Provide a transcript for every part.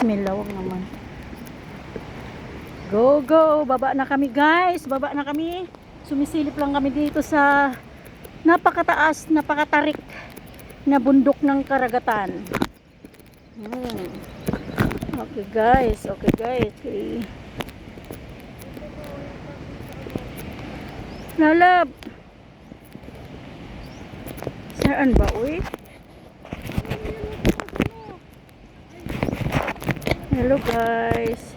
Bismillah, wag naman. Go, go! Baba na kami guys! Baba na kami. Sumisilip lang kami dito sa napakataas, napakatarik na bundok ng karagatan. Hmm. Okay guys, okay guys. Okay. Lalab! Saan ba, uy? Hello guys.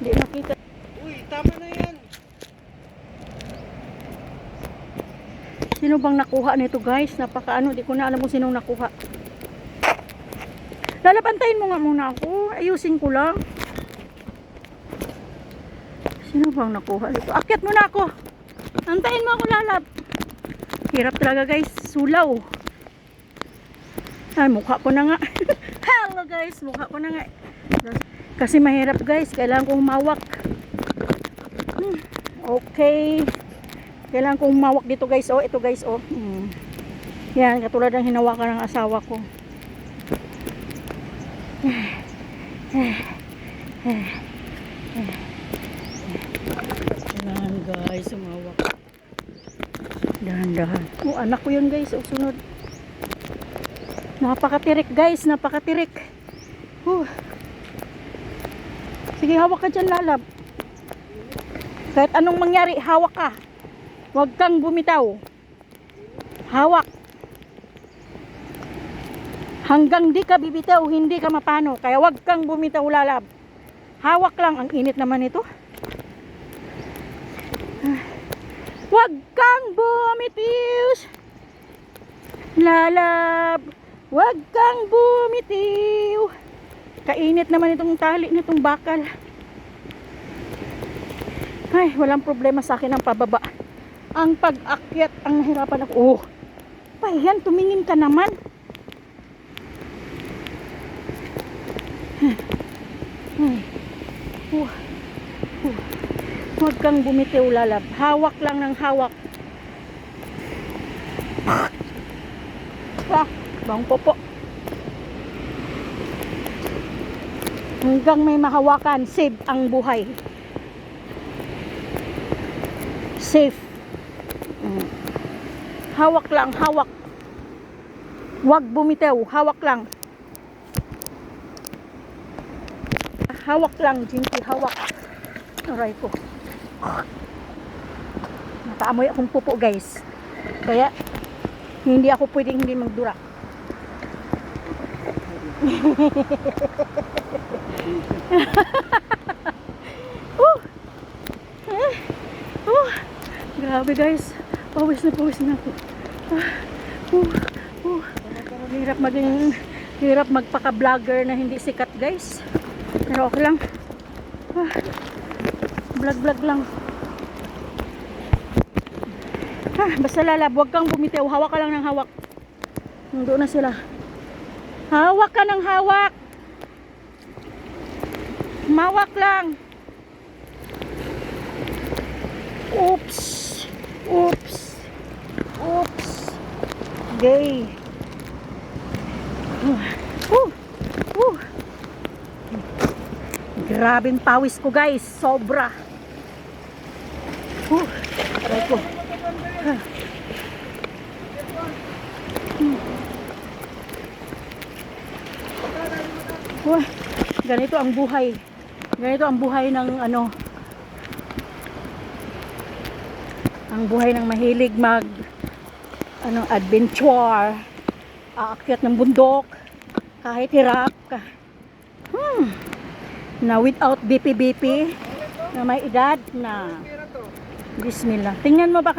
Hindi nakita. Uy, tama na yan. Sino bang nakuha nito guys? Napaka ano, di ko na alam kung sinong nakuha. Lalabantayin mo nga muna ako. Ayusin ko lang. Sino bang nakuha nito? Akyat muna ako. Antayin mo ako lalab. Hirap talaga guys. Sulaw. Ay, mukha ko na nga. Hello guys, mukha ko na nga. Kasi mahirap guys. Kailangan kong mawak. Hmm, Okay. Kailangan kong mawak dito guys. Oh, ito guys. Oh. Hmm. Yan, katulad ng hinawakan ng asawa ko. Kailangan guys, umawak. Dahan-dahan. Oh, anak ko yun guys. Oh, sunod. Napakatirik guys. Napakatirik. Huh. Sige, hawak ka dyan, lalab. Kahit anong mangyari, hawak ka. Huwag kang bumitaw. Hawak. Hanggang di ka bibitaw, hindi ka mapano. Kaya huwag kang bumitaw, lalab. Hawak lang. Ang init naman ito. Huwag kang bumitiw. Lalab. Huwag kang bumitiw. Kainit naman itong tali nitong bakal. Ay, walang problema sa akin ang pababa. Ang pag-akyat, ang nahirapan ako. Oh, pahiyan, tumingin ka naman. Ay, uh, uh. Huwag kang bumitiw lalab. Hawak lang ng hawak. Ah, bang popo. Hanggang may mahawakan, save ang buhay. Safe. Mm. Hawak lang, hawak. Huwag bumitaw, hawak lang. Hawak lang, Jinky, hawak. Aray ko. Nakaamoy akong pupo, guys. Kaya, hindi ako pwedeng hindi magdura. Uh, eh, uh, grabe guys. Pawis na pawis na ako. Ah, uh, uh, hirap maging hirap magpaka-vlogger na hindi sikat guys. Pero okay lang. Ah, vlog vlog lang. Ah, basta lalab, huwag kang bumitaw. Hawak ka lang ng hawak. Nandoon na sila. Hawak ka ng hawak. Mawak lang. Oops. Oops. Oops. Gay. Uh, uh, uh. Pawis ko guys. Sobra. Uh, aray ko. Ah. Hmm. Uy, ganito ang buhay. Ganito ang buhay ng ano ang buhay ng mahilig mag ano adventure aakyat ng bundok kahit hirap ka hmm. na without BP BP na may edad na Bismillah tingnan mo baka